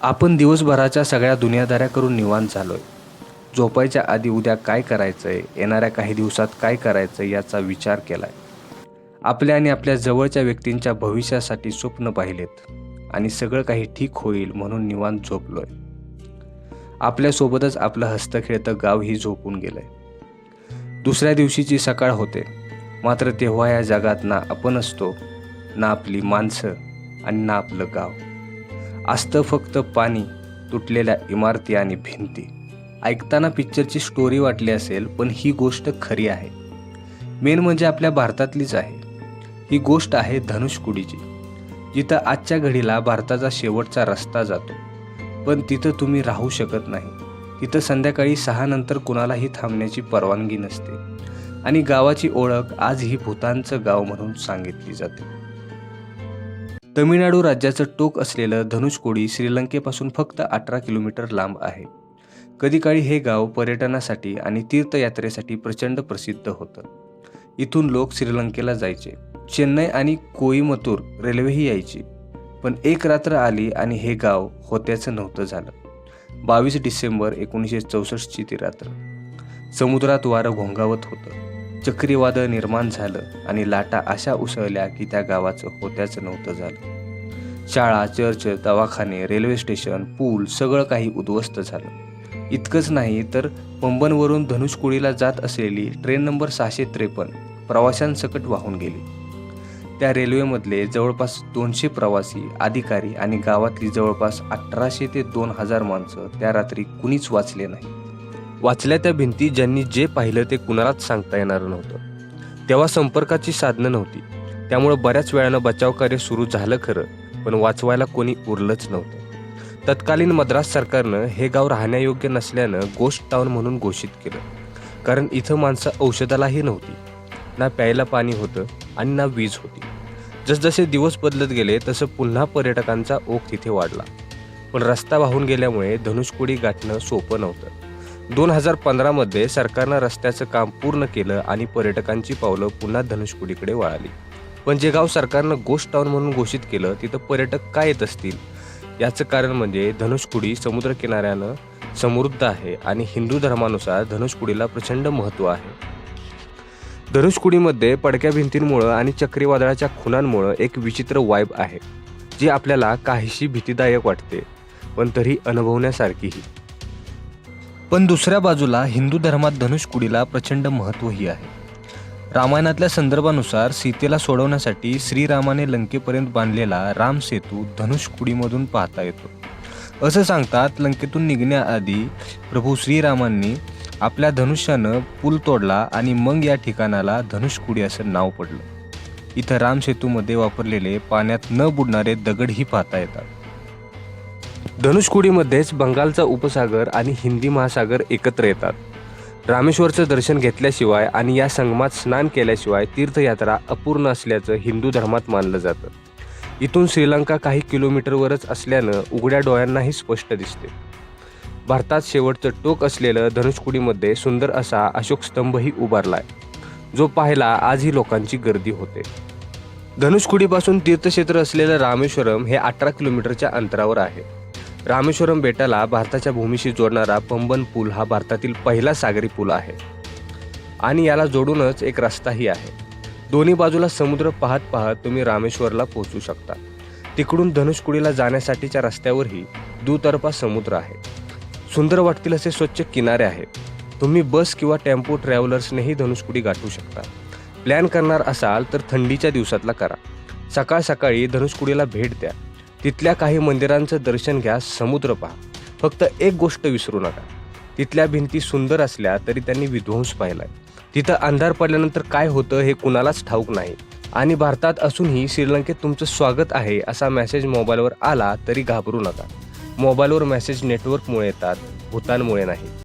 आपण दिवसभराच्या सगळ्या दुनियादाऱ्या करून निवांत झालोय. झोपायच्या आधी उद्या काय करायचंय? येणाऱ्या काही दिवसात काय करायचंय याचा विचार केलाय. आपल्या आणि आपल्या जवळच्या व्यक्तींच्या भविष्यासाठी स्वप्न पाहिलेत. आणि सगळं काही ठीक होईल म्हणून निवांत झोपलोय. आपल्यासोबतच आपलं हस्तखेळतं गावही झोपून गेलंय. दुसऱ्या दिवशीची सकाळ होते. मात्र तेव्हा या जगात ना आपण असतो ना आपली माणसं आणि ना आपलं गाव. असतं फक्त पाणी तुटलेल्या इमारती आणि भिंती. ऐकताना पिक्चरची स्टोरी वाटली असेल पण ही गोष्ट खरी आहे. मेन म्हणजे आपल्या भारतातलीच आहे. ही गोष्ट आहे धनुषकुडीची जिथं आजच्या घडीला भारताचा शेवटचा रस्ता जातो. पण तिथं तुम्ही राहू शकत नाही. तिथं संध्याकाळी सहा नंतर कुणालाही थांबण्याची परवानगी नसते. आणि गावाची ओळख आजही भूतानचं गाव म्हणून सांगितली जाते. तमिळनाडू राज्याचं टोक असलेलं धनुषकोडी श्रीलंकेपासून फक्त अठरा किलोमीटर लांब आहे. कधीकाळी हे गाव पर्यटनासाठी आणि तीर्थयात्रेसाठी प्रचंड प्रसिद्ध होतं. इथून लोक श्रीलंकेला जायचे. चेन्नई आणि कोईमतूर रेल्वेही यायची. पण एक रात्र आली आणि हे गाव होत्याचं नव्हतं झालं. बावीस डिसेंबर एकोणीसशे चौसष्टची ती रात्र. समुद्रात वारं घोंगावत होतं. चक्रीवादळ निर्माण झालं आणि लाटा अशा उसळल्या की त्या गावाचं होत्याचं नव्हतं झालं. शाळा चर्च दवाखाने रेल्वे स्टेशन पूल सगळं काही उद्ध्वस्त झालं. इतकंच नाही तर पंबनवरून धनुषकोडीला जात असलेली ट्रेन नंबर सहाशे त्रेपन्न प्रवाशांसकट वाहून गेली. त्या रेल्वेमधले जवळपास दोनशे प्रवासी अधिकारी आणि गावातली जवळपास अठराशे ते दोन हजार माणसं त्या रात्री कुणीच वाचले नाही. वाचल्या त्या भिंती ज्यांनी जे पाहिलं ते कुणालाच सांगता येणार नव्हतं. तेव्हा संपर्काची साधनं नव्हती. त्यामुळं बऱ्याच वेळानं बचावकार्य सुरू झालं खरं पण वाचवायला कोणी उरलंच नव्हतं. तत्कालीन मद्रास सरकारनं हे गाव राहण्यायोग्य नसल्यानं गोष्ट टाऊन म्हणून घोषित केलं. कारण इथं माणसं औषधालाही नव्हती. ना प्यायला पाणी होतं आणि ना वीज होती. जसजसे दिवस बदलत गेले तसं पुन्हा पर्यटकांचा ओघ तिथे वाढला. पण रस्ता वाहून गेल्यामुळे धनुषकोडी गाठणं सोपं नव्हतं. दोन हजार पंधरामध्ये सरकारनं रस्त्याचं काम पूर्ण केलं आणि पर्यटकांची पावलं पुन्हा धनुषकुडीकडे वळाली. पण जे गाव सरकारनं गोस्ट टाऊन म्हणून घोषित केलं तिथं पर्यटक काय येत असतील? याचं कारण म्हणजे धनुषकुडी समुद्रकिनाऱ्यानं समृद्ध आहे आणि हिंदू धर्मानुसार धनुषकुडीला प्रचंड महत्त्व आहे. धनुषकुडीमध्ये पडक्या भिंतींमुळं आणि चक्रीवादळाच्या खुणांमुळं एक विचित्र वाईब आहे जी आपल्याला काहीशी भीतीदायक वाटते पण तरी अनुभवण्यासारखीही. पण दुसऱ्या बाजूला हिंदू धर्मात धनुषकुडीला प्रचंड महत्त्वही आहे. रामायणातल्या संदर्भानुसार सीतेला सोडवण्यासाठी श्रीरामाने लंकेपर्यंत बांधलेला राम सेतू धनुषकुडीमधून पाहता येतो. असं सांगतात लंकेतून निघण्याआधी प्रभू श्रीरामांनी आपल्या धनुष्यानं पूल तोडला आणि मग या ठिकाणाला धनुषकुडी असं नाव पडलं. इथं राम सेतूमध्ये वापरलेले पाण्यात न बुडणारे दगडही पाहता येतात. धनुषकुडीमध्येच बंगालचा उपसागर आणि हिंदी महासागर एकत्र येतात. रामेश्वरचं दर्शन घेतल्याशिवाय आणि या संगमात स्नान केल्याशिवाय तीर्थयात्रा अपूर्ण असल्याचं हिंदू धर्मात मानलं जातं. इथून श्रीलंका काही किलोमीटरवरच असल्यानं उघड्या डोळ्यांनाही स्पष्ट दिसते. भारतात शेवटचं टोक असलेलं धनुषकुडीमध्ये सुंदर असा अशोक स्तंभही उभारलाय. जो पाहायला आजही लोकांची गर्दी होते. धनुषकुडीपासून तीर्थक्षेत्र असलेलं रामेश्वरम हे अठरा किलोमीटरच्या अंतरावर आहे. रामेश्वरम बेटाला भारताच्या भूमीशी जोडणारा पंबन पूल हा भारतातील पहिला सागरी पूल आहे. आणि याला जोडूनच एक रस्ताही आहे. दोन्ही बाजूला समुद्र पाहत पाहत तुम्ही रामेश्वरला पोहोचू शकता. तिकडून धनुषकुडीला जाण्यासाठीच्या रस्त्यावरही दुतर्फा समुद्र आहे. सुंदर वाटतील असे स्वच्छ किनारे आहेत तुम्ही बस किंवा टेम्पो ट्रॅव्हलर्सनेही धनुषकुडी गाठू शकता. प्लॅन करणार असाल तर थंडीच्या दिवसातला करा. सकाळ सकाळी धनुषकुडीला भेट द्या. तिथल्या काही मंदिरांचं दर्शन घ्या समुद्र पहा. फक्त एक गोष्ट विसरू नका. तिथल्या भिंती सुंदर असल्या तरी त्यांनी विध्वंस पाहिलाय. तिथं अंधार पडल्यानंतर काय होतं हे कुणालाच ठाऊक नाही. आणि भारतात असूनही श्रीलंकेत तुमचं स्वागत आहे असा मेसेज मोबाईलवर आला तरी घाबरू नका. मोबाईलवर मेसेज नेटवर्कमुळे येतात भूतानमुळे नाही.